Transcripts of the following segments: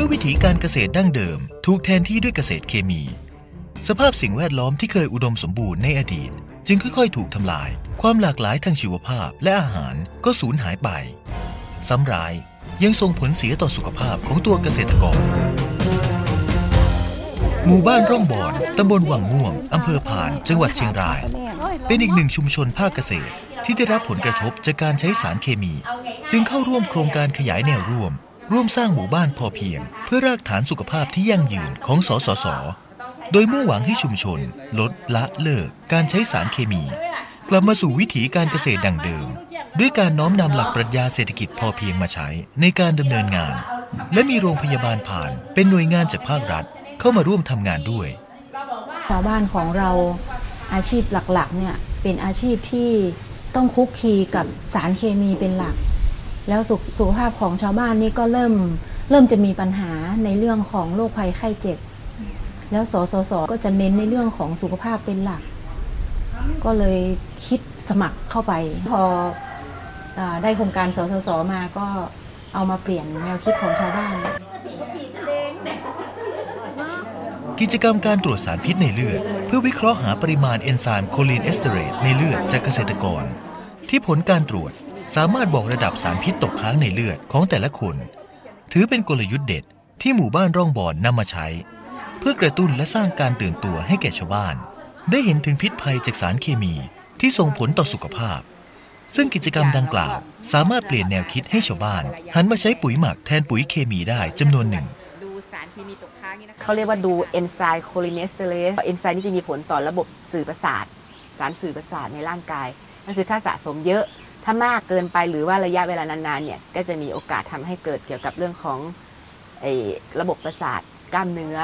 ื่อวิถีการเกษตรดั้งเดิม ถูกแทนที่ด้วยเกษตรเคมี สภาพสิ่งแวดล้อมที่เคยอุดมสมบูรณ์ในอดีต จึงค่อยๆ ถูกทำลาย ความหลากหลายทางชีวภาพและอาหารก็สูญหายไป ซ้ำร้ายยังส่งผลเสียต่อสุขภาพของตัวเกษตรกร หมู่บ้านร่องบอน ตำบลวังม่วง อำเภอผ่าน จังหวัดเชียงราย เป็นอีกหนึ่งชุมชนภาคเกษตรที่ได้รับผลกระทบจากการใช้สารเคมี จึงเข้าร่วมโครงการขยายแนวร่วม ร่วมสร้างหมู่บ้านพอเพียง เพื่อรากฐานสุขภาพที่ยั่งยืนของสสส โดยมุ่งหวังให้ชุมชน ลดละเลิก การใช้สารเคมี กลับมาสู่วิถีการเกษตรดังเดิม ด้วยการน้อมนำหลักปรัชญาเศรษฐกิจพอเพียงมาใช้ในการดำเนินงาน และมีโรงพยาบาลผ่านเป็นหน่วยงานจากภาครัฐเข้ามาร่วมทำงานด้วยชาวบ้านของเราอาชีพหลักๆเนี่ยเป็นอาชีพที่ต้องคุกคีกับสารเคมีเป็นหลัก แล้วสุขสขภาพของชาวบ้านนี่ก็เริ่มเริ่มจะมีปัญหาในเรื่องของโรคภัยไข้เจ็บ แล้วสสสก็จะเน้นในเรื่องของสุขภาพเป็นหลัก ก็เลยคิดสมัครเข้าไป พออได้โครงการสสสมาก็เอามาเปลี่ยนแนวคิดของชาวบ้านกิจกรรมการตรวจสารพิษในเลือด เพื่อวิเคราะห์หาปริมาณเอนไซม์โคลีนเอสเตอเรตในเลือดจากเกษตรกร ที่ผลการตรวจ สามารถบอกระดับสารพิษตกค้างในเลือดของแต่ละคน ถือเป็นกลยุทธ์เด็ดที่หมู่บ้านร่องบอนนำมาใช้ เพื่อกระตุ้นและสร้างการตื่นตัวให้แก่ชาวบ้าน ได้เห็นถึงพิษภัยจากสารเคมีที่ส่งผลต่อสุขภาพ ซึ่งกิจกรรมดังกล่าว สามารถเปลี่ยนแนวคิดให้ชาวบ้าน หันมาใช้ปุ๋ยหมักแทนปุ๋ยเคมีได้จำนวนหนึ่งเขาเรียกว่าดูเอนไซม์โคลินเอสเตอเรสเอนไซม์นี่จะมีผลต่อระบบสื่อประสาท สารสื่อประสาทในร่างกายนั่นคือถ้าสะสมเยอะ ถ้ามากเกินไปหรือว่าระยะเวลานานๆเนี่ยก็จะมีโอกาสทำให้เกิดเกี่ยวกับเรื่องของไอ้ระบบประสาทกล้ามเนื้อ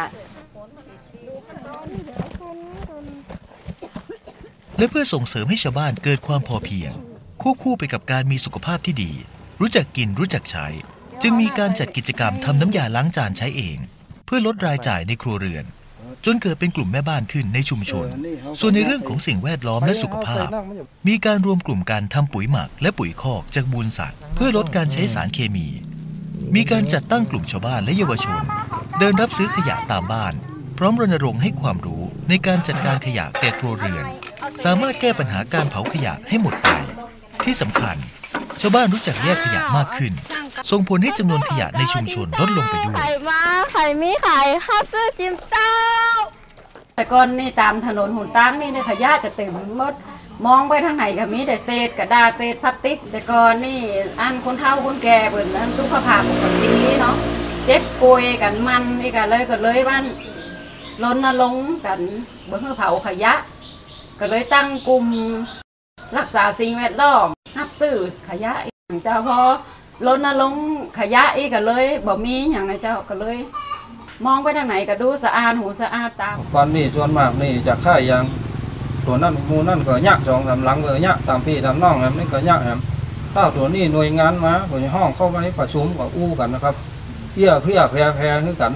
และเพื่อส่งเสริมให้ชาวบ้านเกิดความพอเพียง ควบคู่ไปกับการมีสุขภาพที่ดี รู้จักกินรู้จักใช้ จึงมีการจัดกิจกรรมทำน้ำยาล้างจานใช้เอง เพื่อลดรายจ่ายในครัวเรือน จนเกิดเป็นกลุ่มแม่บ้านขึ้นในชุมชน ส่วนในเรื่องของสิ่งแวดล้อมและสุขภาพ มีการรวมกลุ่มการทำปุ๋ยหมัก และปุ๋ยคอกจากมูลสัตว์ เพื่อลดการใช้สารเคมี มีการจัดตั้งกลุ่มชาวบ้านและเยาวชน เดินรับซื้อขยะตามบ้าน พร้อมรณรงค์ให้ความรู้ในการจัดการขยะแก่ครัวเรือน สามารถแก้ปัญหาการเผาขยะให้หมดไป ที่สำคัญ ชาวบ้านรู้จักแยกขยะมากขึ้นส่งผลให้จำนวนขยะในชุมชนลดลงไปด้วย ไข่มาไข่มีไข่ข้าวซื้อจิมเต้า แต่ก่อนนี่ตามถนนหนตั้งนี่เนี่ยขยะจะเต็มหมดมองไปทางไหนก็มีแต่เศษกระดาษเศษพลาสติก แต่ก่อนนี่อันคนเฒ่าคนแก่เปิดอันสุขภาพปกติเนาะเจ็บป่วยกันมันนี่กันเลยก็เลยบ้านรณรงกันเบื่อเผาขยะ ก็เลยตั้งกลุ่มรักษาสิ่งแวดล้อมนับซื้อขยะอีกอย่างเจ้าพอรณรงค์ขยะอีกก็เลยบ่มีอย่างไรเจ้าก็เลย มองไปทางไหนก็ดูสะอาดหูสะอาดตาตอนนี้ส่วนมากนี่จะค่ายยางตัวนั้นหมูนั่นก็ยากสองสามหลังก็ยากตามพี่ตามน้องแฮมนี่ก็ยากแฮมถ้าตัวนี้หน่วยงานมาผมห้องเข้ามาให้ประชุมกับอู้กันนะครับเพี้ยเพี้ยแพรแพรคือกัน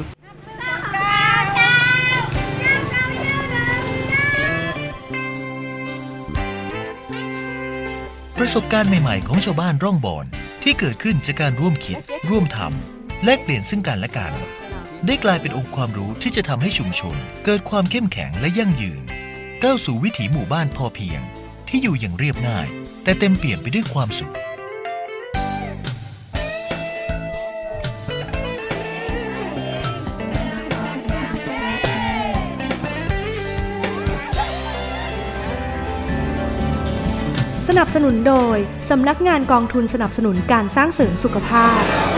ประสบการณ์ใหม่ ๆ ของชาวบ้านร่องบอนที่เกิดขึ้นจากการร่วมคิด ร่วมทำแลกเปลี่ยนซึ่งกันและกัน ได้กลายเป็นองค์ความรู้ที่จะทำให้ชุมชน เกิดความเข้มแข็งและยั่งยืน ก้าวสู่วิถีหมู่บ้านพอเพียง ที่อยู่อย่างเรียบง่าย แต่เต็มเปี่ยมไปด้วยความสุขสนับสนุนโดย สำนักงานกองทุนสนับสนุนการสร้างเสริมสุขภาพ